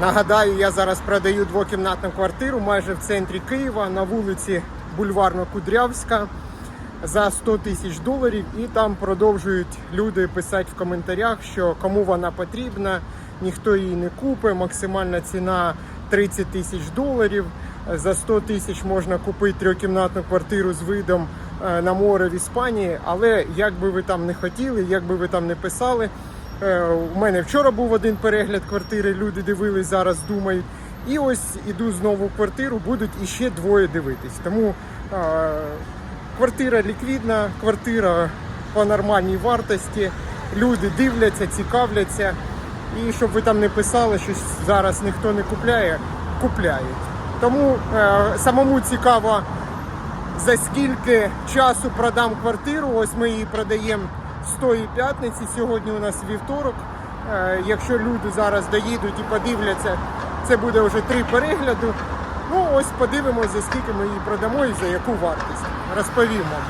Нагадаю, я зараз продаю двокімнатну квартиру майже в центрі Києва на вулиці Бульварно-Кудрявська за 100 тисяч доларів. І там продовжують люди писати в коментарях, що кому вона потрібна, ніхто її не купить. Максимальна ціна 30 тисяч доларів. За 100 тисяч можна купити трьохкімнатну квартиру з видом е, на море в Іспанії. Але як би ви там не хотіли, як би ви там не писали. Е, У мене вчора був один перегляд квартири, люди дивились, зараз думають. І ось іду знову в квартиру, будуть іще двоє дивитись. Тому е, квартира ліквідна, квартира по нормальній вартості. Люди дивляться, цікавляться. І щоб ви там не писали, що зараз ніхто не купляє, купляють. Тому е, самому цікаво, за скільки часу продам квартиру. Ось ми її продаємо з тої п'ятниці. Сьогодні у нас вівторок. Е, Якщо люди зараз доїдуть і подивляться, це буде вже три перегляду. Ну ось подивимося, за скільки ми її продамо і за яку вартість. Розповім вам.